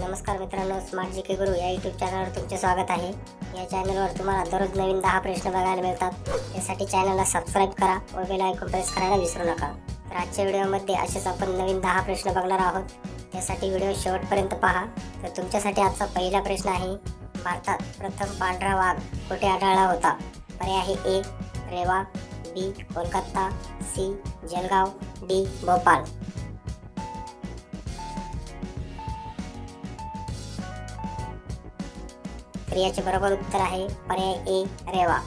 नमस्कार मित्रांनो स्मार्ट जी के गुरु या युट्यूब चॅनलवर तुमचे स्वागत आहे. या चॅनलवर तुम्हाला दररोज नवीन दहा प्रश्न बघायला मिळतात. यासाठी चॅनलला सबस्क्राईब करा व बेल आयकॉन प्रेस करायला विसरू नका. तर आजच्या व्हिडिओमध्ये असेच आपण नवीन दहा प्रश्न बघणार आहोत. त्यासाठी व्हिडिओ शेवटपर्यंत पहा. तर तुमच्यासाठी आजचा पहिला प्रश्न आहे भारतात प्रथम पांढरा वाघ कुठे आढळला होता? पर्याय आहे A Rewa B Kolkata C Jalgaon D Bhopal. तर याचे बरोबर उत्तर आहे पर्याय ए रेवा.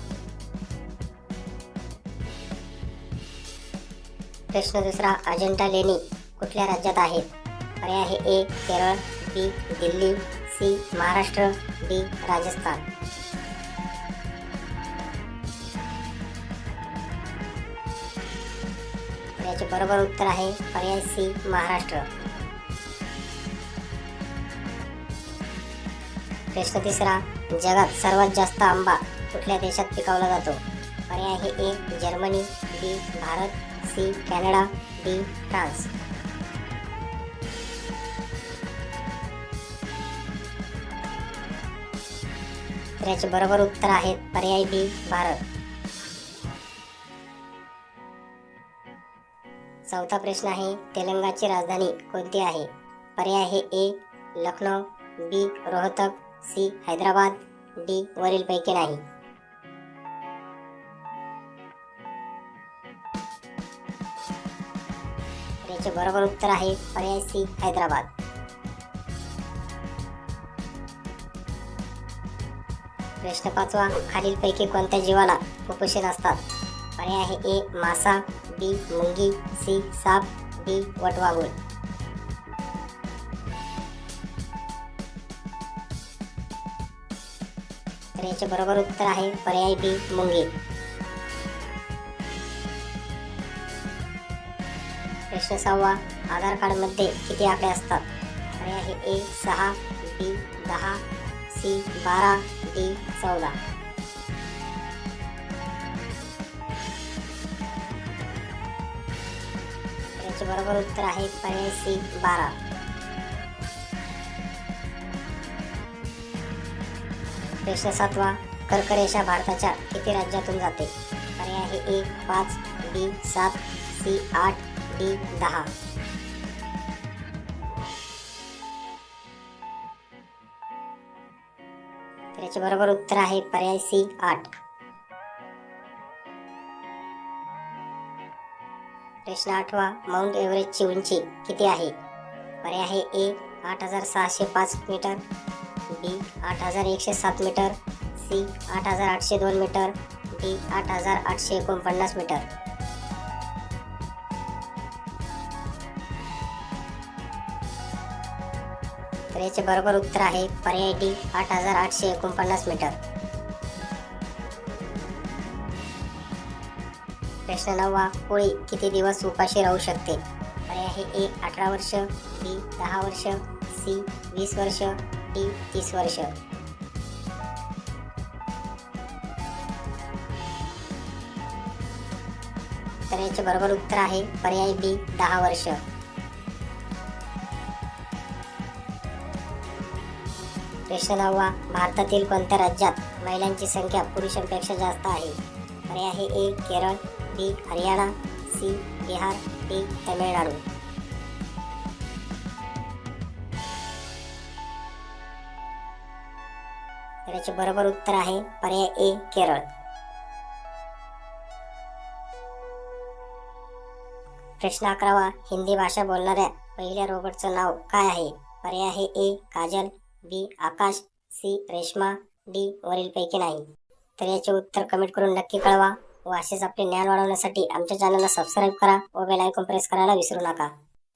प्रश्न दुसरा अजंठा लेणी कुठल्या राज्यात आहेत? पर्याय आहे A Kerala B Delhi C Maharashtra D Rajasthan. याचे बरोबर उत्तर आहे पर्याय सी महाराष्ट्र. प्रश्न तिसरा जगात सर्वात जास्त आंबा कुठल्या देशात पिकवला जातो? पर्याय आहे A Germany B Bharat C Canada D France. तर याचे बरोबर उत्तर आहेत पर्याय बी भारत. चौथा प्रश्न आहे तेलंगाची राजधानी कोणती आहे? पर्याय आहे A Lucknow B Rohtak C Hyderabad. D वरीलपैकी नाही. याचे बरोबर उत्तर आहे पर्याय सी हैदराबाद. प्रश्न पाचवा खालीलपैकी कोणत्या जीवाला कुपोषित असतात? पर्याय आहे ए मासा बी मुंगी सी साप डी वटवागुळ तर याचे बरोबर उत्तर आहे पर्याय बी मुंगी. प्रश्न सहावा आधार कार्डमध्ये किती आकडे असतात? पर्याय आहे ए सहा बी दहा सी बारा डी चौदा. याचे बरोबर उत्तर आहे पर्याय सी बारा. प्रश्न सातवा कर्करेषा भारताच्या किती राज्यातून जाते? पर्याय आहे ए पाच बी सात सी आठ डी दहा. त्याचे बरोबर उत्तर आहे पर्याय सी आठ. प्रश्न आठवा माउंट एव्हरेस्टची उंची किती आहे? पर्याय आहे ए आठ हजार सहाशे पाच मीटर. बी आठ हजार एकशे सात मीटर सी आठ हजार आठशे दोन मीटर डी आठ हजार आठशे एकोणपन्नास मीटर. तर याचे बरोबर उत्तर आहे पर्याय डी आठ हजार आठशे एकोणपन्नास मीटर. प्रश्न नववा कोळी किती दिवस उपाशी राहू शकते? पर्याय आहे ए अठरा वर्ष बी दहा वर्ष सी वीस वर्ष डी तीस वर्ष. तर याचे बरोबर उत्तर आहे पर्याय बी दहा वर्ष. प्रश्न नववा भारतातील कोणत्या राज्यात महिलांची संख्या पुरुषांपेक्षा जास्त आहे? पर्याय आहे A Kerala B Haryana C Bihar D Tamil Nadu. तर याचे बरोबर उत्तर आहे पर्याय ए केरळ. प्रश्न अकरावा हिंदी भाषा बोलणाऱ्या पहिल्या रोबोटचं नाव काय आहे? पर्याय आहे A Kajal B Akash C Reshma D वरीलपैकी नाही. तर याचे उत्तर कमेंट करून नक्की कळवा. व असेच आपले ज्ञान वाढवण्यासाठी आमच्या चॅनलला सबस्क्राईब करा व बेल आयकॉन प्रेस करायला विसरू नका.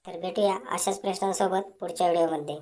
तर भेटूया अशाच प्रश्नांसोबत पुढच्या व्हिडिओमध्ये.